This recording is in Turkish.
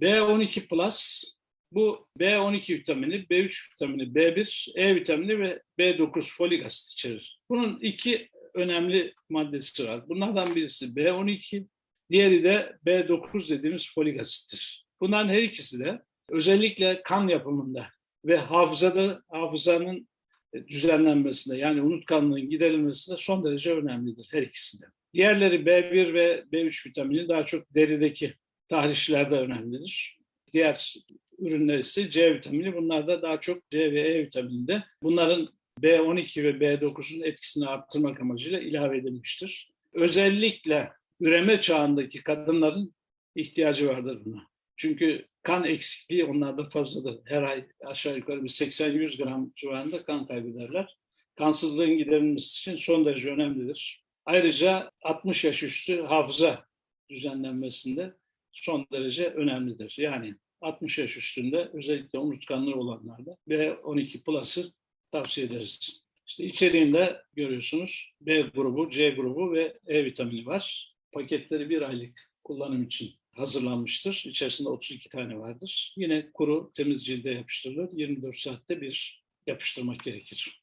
B12 Plus bu B12 vitamini, B3 vitamini, B1, E vitamini ve B9 folik asit içerir. Bunun iki önemli maddesi var. Bunlardan birisi B12, diğeri de B9 dediğimiz folik asittir. Bunların her ikisi de özellikle kan yapımında ve hafızada hafızanın düzenlenmesinde yani unutkanlığın giderilmesinde son derece önemlidir her ikisi de. Diğerleri B1 ve B3 vitamini daha çok derideki tahrişlerde önemlidir. Diğer ürünler ise C vitamini. Bunlar da daha çok C ve E vitamininde. Bunların B12 ve B9'un etkisini arttırmak amacıyla ilave edilmiştir. Özellikle üreme çağındaki kadınların ihtiyacı vardır buna. Çünkü kan eksikliği onlarda fazladır. Her ay aşağı yukarı bir 80-100 gram civarında kan kaybederler. Kansızlığın giderilmesi için son derece önemlidir. Ayrıca 60 yaş üstü hafıza düzenlenmesinde son derece önemlidir. Yani 60 yaş üstünde özellikle unutkanlığı olanlarda B12 Plus'ı tavsiye ederiz. İşte içeriğinde görüyorsunuz B grubu, C grubu ve E vitamini var. Paketleri bir aylık kullanım için hazırlanmıştır. İçerisinde 32 tane vardır. Yine kuru temiz cilde yapıştırılır. 24 saatte bir yapıştırmak gerekir.